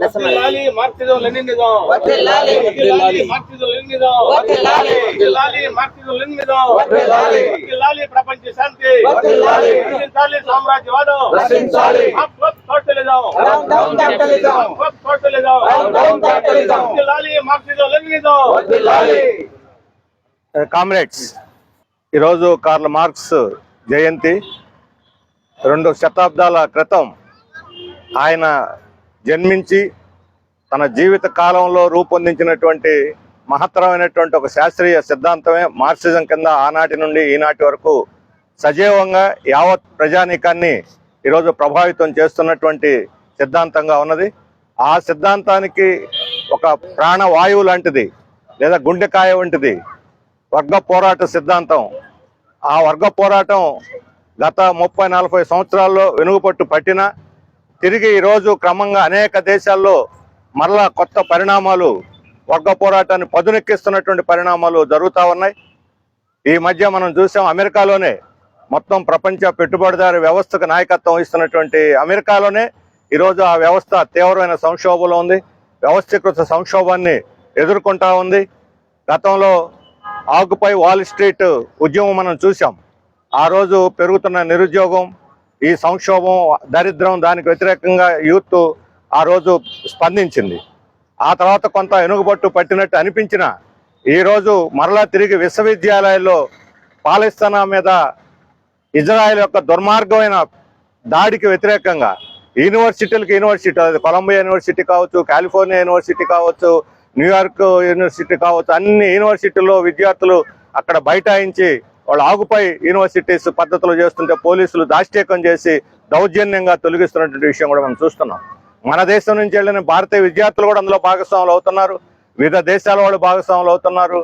వర్ధిల్లాలి Marxism Leninism. వర్ధిల్లాలి. వర్ధిల్లాలి మార్క్సిజం లెనినిజం. వర్ధిల్లాలి. వర్ధిల్లాలి మార్క్సిజం లెనినిజం. వర్ధిల్లాలి. వర్ధిల్లాలి ప్రపంచ శాంతి. వర్ధిల్లాలి. రక్షించాలి సామ్రాజ్యవాదం. రక్షించాలి. Up up socialism down down capitalism up up socialism down down capitalism. వర్ధిల్లాలి మార్క్సిజం లెనినిజం. వర్ధిల్లాలి కామ్రేడ్స్ ఈరోజు కార్ల్ మార్క్స్ జయంతి. రెండు శతాబ్దాల క్రితం ఆయన జన్మించి తన జీవిత కాలంలో రూపొందించినటువంటి మహత్తరమైనటువంటి ఒక శాస్త్రీయ సిద్ధాంతమే మార్క్సిజం కింద ఆనాటి నుండి ఈనాటి వరకు సజీవంగా యావత్ ప్రజానీకాన్ని ఈరోజు ప్రభావితం చేస్తున్నటువంటి సిద్ధాంతంగా ఉన్నది. ఆ సిద్ధాంతానికి ఒక ప్రాణవాయువు లాంటిది లేదా గుండెకాయ వంటిది వర్గ పోరాట సిద్ధాంతం. ఆ వర్గ పోరాటం గత ముప్పై నలభై సంవత్సరాల్లో వెనుగుపట్టు పట్టిన తిరిగి ఈరోజు క్రమంగా అనేక దేశాల్లో మరలా కొత్త పరిణామాలు వర్గ పోరాటాన్ని పదునెక్కిస్తున్నటువంటి పరిణామాలు జరుగుతూ ఉన్నాయి. ఈ మధ్య మనం చూసాం అమెరికాలోనే మొత్తం ప్రపంచ పెట్టుబడిదారు వ్యవస్థకు నాయకత్వం వహిస్తున్నటువంటి అమెరికాలోనే ఈరోజు ఆ వ్యవస్థ తీవ్రమైన సంక్షోభంలో ఉంది. వ్యవస్థీకృత సంక్షోభాన్ని ఎదుర్కొంటా ఉంది. గతంలో ఆకుపై వాల్ స్ట్రీట్ ఉద్యమం మనం చూసాం. ఆ రోజు పెరుగుతున్న నిరుద్యోగం ఈ సంక్షోభం దరిద్రం దానికి వ్యతిరేకంగా యూత్ ఆ రోజు స్పందించింది. ఆ తర్వాత కొంత ఎనుగుబట్టు పట్టినట్టు అనిపించిన ఈరోజు మరలా తిరిగి విశ్వవిద్యాలయాల్లో పాలస్తీనా మీద ఇజ్రాయెల్ యొక్క దుర్మార్గమైన దాడికి వ్యతిరేకంగా యూనివర్సిటీలకు యూనివర్సిటీ అది కొలంబియా యూనివర్సిటీ కావచ్చు కాలిఫోర్నియా యూనివర్సిటీ కావచ్చు న్యూయార్క్ యూనివర్సిటీ కావచ్చు అన్ని యూనివర్సిటీల్లో విద్యార్థులు అక్కడ బైఠాయించి వాళ్ళు ఆగుపై యూనివర్సిటీస్ పద్ధతులు చేస్తుంటే పోలీసులు దాష్టీకం చేసి దౌర్జన్యంగా తొలగిస్తున్నటువంటి విషయం కూడా మనం చూస్తున్నాం. మన దేశం నుంచి వెళ్ళిన భారతీయ విద్యార్థులు కూడా అందులో భాగస్వాములు అవుతున్నారు. వివిధ దేశాల వాళ్ళు భాగస్వాములు అవుతున్నారు.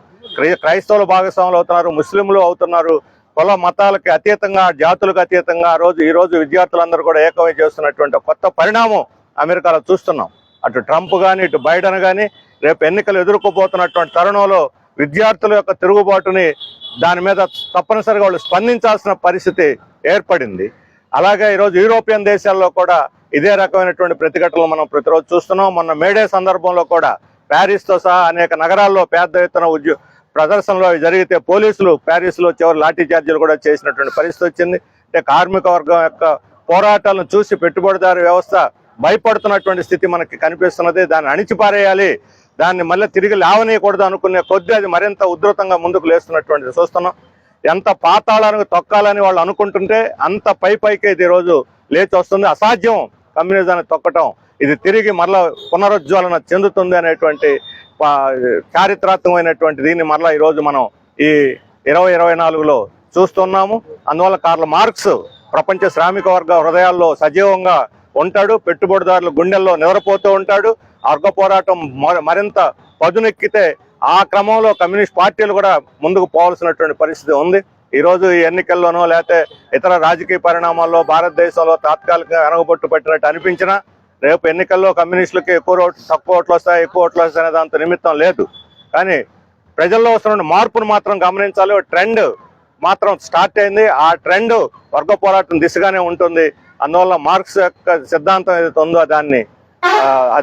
క్రైస్తవులు భాగస్వాములు అవుతున్నారు. ముస్లింలు అవుతున్నారు. కుల మతాలకి అతీతంగా జాతులకు అతీతంగా ఆ రోజు ఈ రోజు విద్యార్థులందరూ కూడా ఏకమై చేస్తున్నటువంటి కొత్త పరిణామం అమెరికాలో చూస్తున్నాం. అటు ట్రంప్ కానీ ఇటు బైడెన్ కానీ రేపు ఎన్నికలు ఎదుర్కోబోతున్నటువంటి తరుణంలో విద్యార్థుల యొక్క తిరుగుబాటుని దాని మీద తప్పనిసరిగా వాళ్ళు స్పందించాల్సిన పరిస్థితి ఏర్పడింది. అలాగే ఈరోజు యూరోపియన్ దేశాల్లో కూడా ఇదే రకమైనటువంటి ప్రతిఘటనలు మనం ప్రతిరోజు చూస్తున్నాం. మొన్న మేడే సందర్భంలో కూడా ప్యారిస్తో సహా అనేక నగరాల్లో పెద్ద ఎత్తున ఉద్యో ప్రదర్శనలు జరిగితే పోలీసులు ప్యారిస్లో చివరి లాఠీ చార్జీలు కూడా చేసినటువంటి పరిస్థితి వచ్చింది. అంటే కార్మిక వర్గం యొక్క పోరాటాలను చూసి పెట్టుబడిదారు వ్యవస్థ భయపడుతున్నటువంటి స్థితి మనకి కనిపిస్తున్నది. దాన్ని అణిచిపారేయాలి. దాన్ని మళ్ళీ తిరిగి లేవనీయకూడదు అనుకునే కొద్దీ అది మరింత ఉధృతంగా ముందుకు లేస్తున్నటువంటిది. చూస్తున్నాం. ఎంత పాతాళానికి తొక్కాలని వాళ్ళు అనుకుంటుంటే అంత పై పైకి ఇది ఈరోజు లేచి వస్తుంది. అసాధ్యం కమ్యూనిజాన్ని తొక్కటం. ఇది తిరిగి మరలా పునరుజ్వలన చెందుతుంది అనేటువంటి చారిత్రాత్మకమైనటువంటి దీన్ని మరలా ఈరోజు మనం ఈ ఇరవై ఇరవై నాలుగులో చూస్తున్నాము. అందువల్ల కార్ల మార్క్స్ ప్రపంచ శ్రామిక వర్గ హృదయాల్లో సజీవంగా ఉంటాడు. పెట్టుబడిదారుల గుండెల్లో నిద్రపోతూ ఉంటాడు. అర్గ పోరాటం మ- మరింత పదునెక్కితే ఆ క్రమంలో కమ్యూనిస్ట్ పార్టీలు కూడా ముందుకు పోవాల్సినటువంటి పరిస్థితి ఉంది. ఈరోజు ఈ ఎన్నికల్లోనో లేకపోతే ఇతర రాజకీయ పరిణామాల్లో భారతదేశంలో తాత్కాలికంగా అనగబొట్టు పెట్టినట్టు అనిపించినా రేపు ఎన్నికల్లో కమ్యూనిస్టులకి ఎక్కువ ఓట్లు తక్కువ ఓట్లు వస్తాయి ఎక్కువ ఓట్లు వస్తాయి అనే దాంతో నిమిత్తం లేదు. కానీ ప్రజల్లో వస్తున్న మార్పును మాత్రం గమనించాలి. ట్రెండ్ మాత్రం స్టార్ట్ అయింది. ఆ ట్రెండ్ వర్గ పోరాటం దిశగానే ఉంటుంది. అందువల్ల మార్క్స్ యొక్క సిద్ధాంతం ఏదైతే ఉందో దాన్ని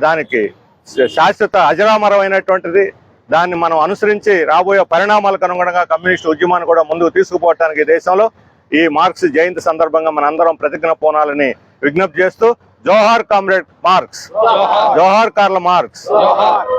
దానికి శాశ్వత అజరామరమైనటువంటిది. దాన్ని మనం అనుసరించి రాబోయే పరిణామాలకు అనుగుణంగా కమ్యూనిస్ట్ ఉద్యమాన్ని కూడా ముందుకు తీసుకుపోవటానికి దేశంలో ఈ మార్క్స్ జయంతి సందర్భంగా మనందరం ప్రతిజ్ఞ పోనాలని విజ్ఞప్తి చేస్తూ జోహార్ కామ్రేడ్ మార్క్స్. జోహార్ కార్ల మార్క్స్. జోహార్.